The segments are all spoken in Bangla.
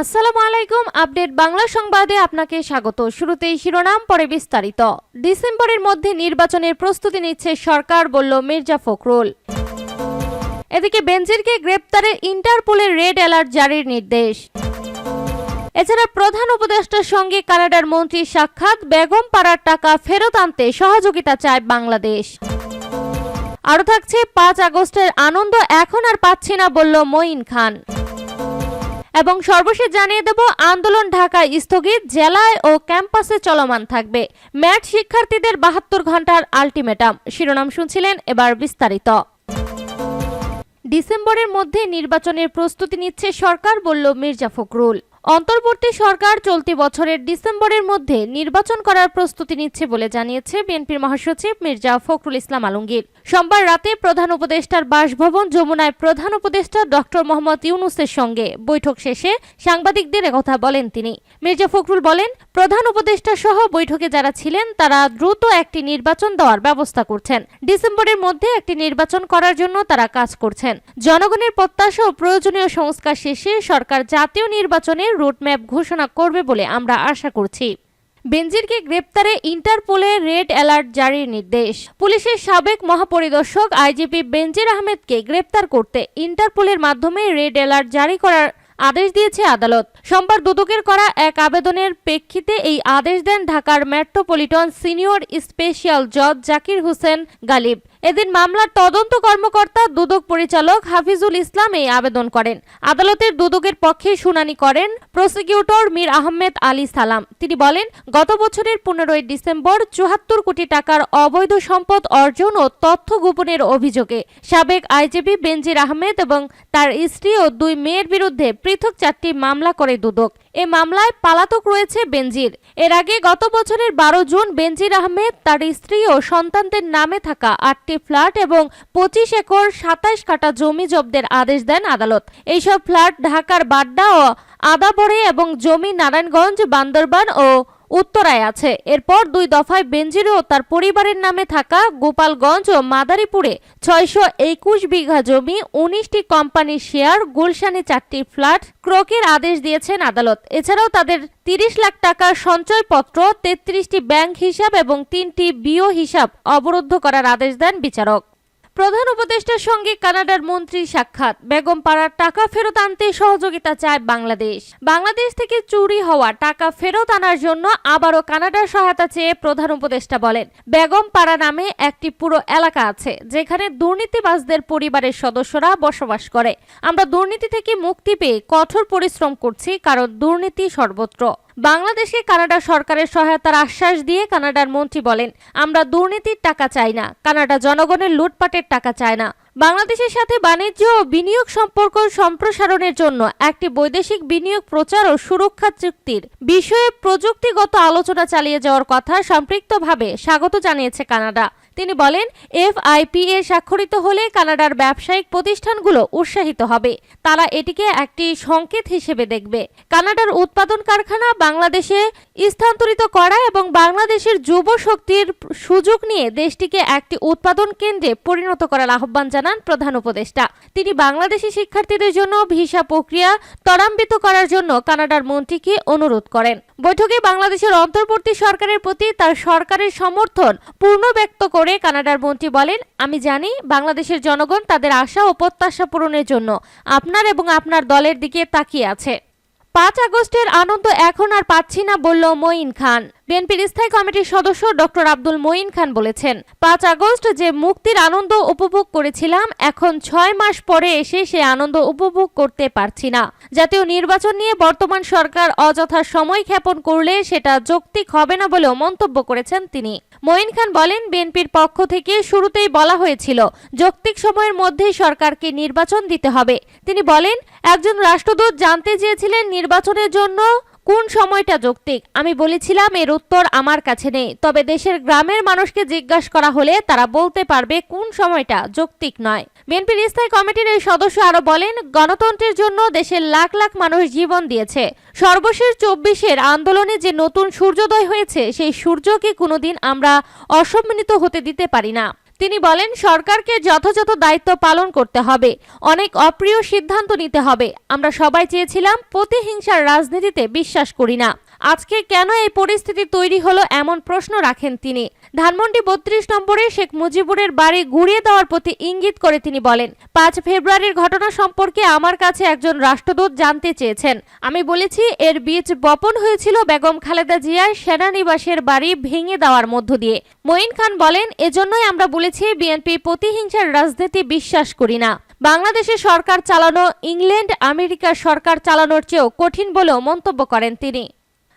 আসসালামু আলাইকুম, আপডেট বাংলা সংবাদে আপনাকে স্বাগত। শুরুতেই শিরোনাম, পরে বিস্তারিত। ডিসেম্বরের মধ্যে নির্বাচনের প্রস্তুতি নিচ্ছে সরকার, বলল মির্জা ফখরুল। এদিকে বেনজিরকে গ্রেপ্তারে ইন্টারপোলের রেড অ্যালার্ট জারির নির্দেশ। এছাড়া প্রধান উপদেষ্টার সঙ্গে কানাডার মন্ত্রী সাক্ষাৎ বেগম পাড়ার টাকা ফেরত আনতে সহযোগিতা চায় বাংলাদেশ। আরও থাকছে, পাঁচ আগস্টের আনন্দ এখন আর পাচ্ছি না বলল মঈন খান। এবং সর্বশেষ জানিয়ে দেব, আন্দোলন ঢাকায় স্থগিত, জেলায় ও ক্যাম্পাসে চলমান থাকবে। ম্যাট শিক্ষার্থীদের বাহাত্তর ঘণ্টার আলটিমেটাম। শিরোনাম শুনছিলেন এবার বিস্তারিত। ডিসেম্বরের মধ্যে নির্বাচনের প্রস্তুতি নিচ্ছে সরকার, বলল মির্জা ফখরুল। অন্তর্বর্তী সরকার চলতি বছরের ডিসেম্বরের মধ্যে নির্বাচন করার প্রস্তুতি নিচ্ছে বলে জানিয়েছে বিএনপির মহাসচিব মির্জা ফখরুল ইসলাম আলমগীর। সোমবার রাতে প্রধান উপদেষ্টার বাসভবন যমুনায় প্রধান উপদেষ্টা ডক্টর মোহাম্মদ ইউনুসের সঙ্গে বৈঠক শেষে সাংবাদিকদের একথা বলেন তিনি। মির্জা ফখরুল বলেন, প্রধান উপদেষ্টা সহ বৈঠকে যারা ছিলেন, তারা দ্রুত একটি নির্বাচন দেওয়ার ব্যবস্থা করছেন। ডিসেম্বরের মধ্যে একটি নির্বাচন করার জন্য তারা কাজ করছেন। জনগণের প্রত্যাশা ও প্রয়োজনীয় সংস্কার শেষে সরকার জাতীয় নির্বাচনের রুটম্যাপ ঘোষণা করবে বলে আমরা আশা করছি। বেনজিরকে গ্রেপ্তারে ইন্টারপোলে রেড অ্যালার্ট জারির নির্দেশ। পুলিশের সাবেক মহাপরিদর্শক আইজিপি বেনজির আহমেদকে গ্রেপ্তার করতে ইন্টারপোলের মাধ্যমে রেড অ্যালার্ট জারি করার আদেশ দিয়েছে আদালত। সোমবার দুদকের করা এক আবেদনের প্রেক্ষিতে এই আদেশ দেন ঢাকার মেট্রোপলিটন সিনিয়র স্পেশাল জজ জাকির হোসেন গালিব। এদিন মামলার তদন্ত কর্মকর্তা, দুদক পরিচালক হাফিজুল ইসলাম এই আবেদন করেন। আদালতের দুদকের পক্ষে শুনানি করেন প্রসিকিউটর মীর আহমেদ আলী সালাম। তিনি বলেন, গত বছরের পনেরোই ডিসেম্বর চুয়াত্তর কোটি টাকার অবৈধ সম্পদ অর্জন ও তথ্য গোপনের অভিযোগে সাবেক আইজিপি বেনজির আহমেদ এবং তার স্ত্রী ও দুই মেয়ের বিরুদ্ধে পৃথক চারটি মামলা করে দুদক। এ মামলায় পালাতক রয়েছে বেনজির। এর আগে গত বছরের বারো জুন বেনজির আহমেদ তার স্ত্রী ও সন্তানদের নামে থাকা আটটি ফ্ল্যাট এবং পঁচিশ একর সাতাইশ কাটা জমি জব্দের আদেশ দেন আদালত। এইসব ফ্ল্যাট ঢাকার বাড্ডা ও আদাবরে এবং জমি নারায়ণগঞ্জ, বান্দরবান ও উত্তরায় আছে। এরপর দুই দফায় বেনজির ও তার পরিবারের নামে থাকা গোপালগঞ্জ ও মাদারীপুরে ছয়শো একুশ বিঘা জমি, উনিশটি কোম্পানির শেয়ার, গুলশানে চারটি ফ্ল্যাট ক্রোকের আদেশ দিয়েছেন আদালত। এছাড়াও তাদের তিরিশ লাখ টাকার সঞ্চয়পত্র, তেত্রিশটি ব্যাংক হিসাব এবং তিনটি বিও হিসাব অবরুদ্ধ করার আদেশ দেন বিচারক। প্রধান উপদেষ্টার সঙ্গে কানাডার মন্ত্রী সাক্ষাৎ। বেগম পাড়ার টাকা ফেরত আনতে সহযোগিতা চায় বাংলাদেশ। বাংলাদেশ থেকে চুরি হওয়া টাকা ফেরত আনার জন্য আবারও কানাডার সহায়তা চেয়ে প্রধান উপদেষ্টা বলেন বেগম পাড়া নামে একটি পুরো এলাকা আছে, যেখানে দুর্নীতিবাজদের পরিবারের সদস্যরা বসবাস করে। আমরা দুর্নীতি থেকে মুক্তি পেয়ে কঠোর পরিশ্রম করছি, কারণ দুর্নীতি সর্বত্র। বাংলাদেশকে কানাডা সরকারের সহায়তার আশ্বাস দিয়ে কানাডার মন্ত্রী বলেন, আমরা দুর্নীতির টাকা চাই না, কানাডা জনগণের লুটপাটের টাকা চায় না। বাংলাদেশের সাথে বাণিজ্য ও বিনিয়োগ সম্পর্ক সম্প্রসারণের জন্য একটি বৈদেশিক বিনিয়োগ প্রচার ও সুরক্ষা চুক্তির বিষয়ে প্রযুক্তিগত আলোচনা চালিয়ে যাওয়ার কথা সম্পৃক্তভাবে স্বাগত জানিয়েছে কানাডা। তিনি বলেন এফআইপিএ স্বাক্ষরিত হলে কানাডার ব্যবসায়িক প্রতিষ্ঠানগুলো উৎসাহিত হবে। তারা এটিকে একটি সংকেত হিসেবে দেখবে। কানাডার উৎপাদন কারখানা বাংলাদেশে স্থানান্তরিত করা এবং বাংলাদেশের যুব শক্তির সুযোগ নিয়ে দেশটিকে একটি উৎপাদন কেন্দ্রে পরিণত করার আহ্বান জানান প্রধান উপদেষ্টা। তিনি বাংলাদেশি শিক্ষার্থীদের জন্য ভিসা প্রক্রিয়া ত্বরান্বিত করার জন্য কানাডার মন্ত্রীকে অনুরোধ করেন। বৈঠকে বাংলাদেশের অন্তর্বর্তী সরকারের প্রতি তার সরকারের সমর্থন পূর্ণ ব্যক্ত করে কানাডার মন্ত্রী বলেন, আমি জানি বাংলাদেশের জনগণ তাদের আশা ও প্রত্যাশা পূরণের জন্য আপনার এবং আপনার দলের দিকে তাকিয়ে আছে। পাঁচ আগস্টের আনন্দ এখন আর পাচ্ছি না, বলল মঈন খান। বিএনপির স্থায়ী কমিটির সদস্য ডক্টর আব্দুল মঈন খান বলেছেন, পাঁচ আগস্ট যে মুক্তির আনন্দ উপভোগ করেছিলাম, এখন ছয় মাস পরে এসে সে আনন্দ উপভোগ করতে পারছি না। জাতীয় নির্বাচন নিয়ে বর্তমান সরকার অযথা সময় ক্ষেপণ করলে সেটা যৌক্তিক হবে না বলেও মন্তব্য করেছেন তিনি। মঈন খান বলেন, বিএনপির পক্ষ থেকে শুরুতেই বলা হয়েছিল, যৌক্তিক সময়ের মধ্যেই সরকারকে নির্বাচন দিতে হবে। তিনি বলেন, একজন রাষ্ট্রদূত জানতে চেয়েছিলেন নির্বাচনের জন্য কোন সময়টা যৌক্তিক। আমি বলেছিলাম এর উত্তর আমার কাছে নেই। তবে দেশের গ্রামের মানুষকে জিজ্ঞাসা করা হলে তারা বলতে পারবে কোন সময়টা যৌক্তিক নয়। বিএনপির স্থায়ী কমিটির এই সদস্য আরও বলেন, গণতন্ত্রের জন্য দেশের লাখ লাখ মানুষ জীবন দিয়েছে। সর্বশেষ চব্বিশের আন্দোলনে যে নতুন সূর্যোদয় হয়েছে, সেই সূর্যকে কোনোদিন আমরা অসম্মানিত হতে দিতে পারি না। তিনি বলেন, সরকারকে যথাযথ দায়িত্ব পালন করতে হবে। অনেক অপ্রিয় সিদ্ধান্ত নিতে হবে। আমরা সবাই চেয়েছিলাম প্রতিহিংসার রাজনীতিতে বিশ্বাস করি না। আজকে কেন এই পরিস্থিতি তৈরি হলো এমন প্রশ্ন রাখেন তিনি। ধানমন্ডি বত্রিশ নম্বরে শেখ মুজিবুরের বাড়ি ঘুরিয়ে দেওয়ার প্রতি ইঙ্গিত করে তিনি বলেন, পাঁচ ফেব্রুয়ারির ঘটনা সম্পর্কে আমার কাছে একজন রাষ্ট্রদূত জানতে চেয়েছেন। আমি বলেছি, এর বীজ বপন হয়েছিল বেগম খালেদা জিয়ার সেনানিবাসের বাড়ি ভেঙে দেওয়ার মধ্য দিয়ে। মঈন খান বলেন, এজন্যই আমরা বলেছি, বিএনপি প্রতিহিংসার রাজনীতি বিশ্বাস করি না। বাংলাদেশে সরকার চালানো, ইংল্যান্ড আমেরিকার সরকার চালানোর চেয়েও কঠিন বলেও মন্তব্য করেন তিনি।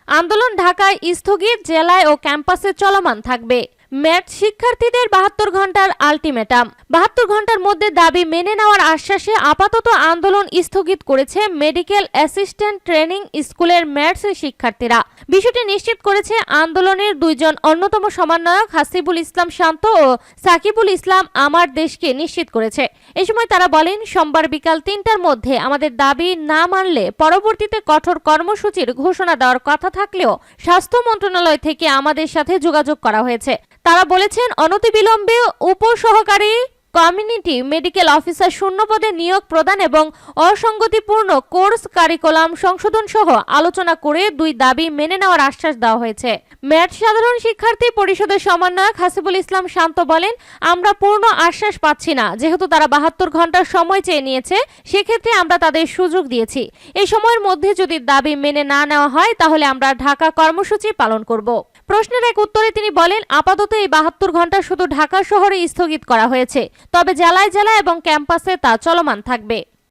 আন্দোলন ঢাকায় স্থগিত জেলায় ও ক্যাম্পাসে চলমান থাকবে। ম্যাট শিক্ষার্থীদের বাহাত্তর ঘণ্টার আলটিমেটাম। বাহাত্তর ঘণ্টার মধ্যে দাবি মেনে নেওয়ার আশ্বাসে আপাতত আন্দোলন স্থগিত করেছে মেডিকেল অ্যাসিস্ট্যান্ট ট্রেনিং স্কুলের ম্যাটস শিক্ষার্থীরা। বিষয়টি নিশ্চিত করেছে আন্দোলনের দুইজন অন্যতম সমন্বয়ক হাসিবুল ইসলাম শান্ত ও সাকিবুল ইসলাম আমার দেশকে নিশ্চিত করেছে। এ সময় তারা বলেন, সোমবার বিকাল তিনটার মধ্যে আমাদের দাবি না মানলে পরবর্তীতে কঠোর কর্মসূচির ঘোষণা দেওয়ার কথা থাকলেও স্বাস্থ্য মন্ত্রণালয় থেকে আমাদের সাথে যোগাযোগ করা হয়েছে। তারা বলেছেন, অনতিবিলম্বে উপসহকারী কমিউনিটি মেডিকেল অফিসার শূন্য পদে নিয়োগ প্রদান এবং অসঙ্গতিপূর্ণ কোর্স কারিকুলাম সংশোধন সহ আলোচনা করে দুই দাবি মেনে নেওয়ার আশ্বাস দেওয়া হয়েছে। ম্যাট সাধারণ শিক্ষার্থী পরিষদের সমন্বয়ক হাসিবুল ইসলাম শান্ত বলেন, আমরা পূর্ণ আশ্বাস পাচ্ছি না। যেহেতু তারা বাহাত্তর ঘণ্টার সময় চেয়ে নিয়েছে, সেক্ষেত্রে আমরা তাদের সুযোগ দিয়েছি। এই সময়ের মধ্যে যদি দাবি মেনে না নেওয়া হয়, তাহলে আমরা ঢাকা কর্মসূচি পালন করব। প্রশ্নের এক উত্তরে তিনি বলেন, আপাতত এই বাহাত্তর ঘণ্টা শুধু ঢাকা শহরে স্থগিত করা হয়েছে। তবে জেলায় জেলায় এবং ক্যাম্পাসে তা চলমান থাকবে।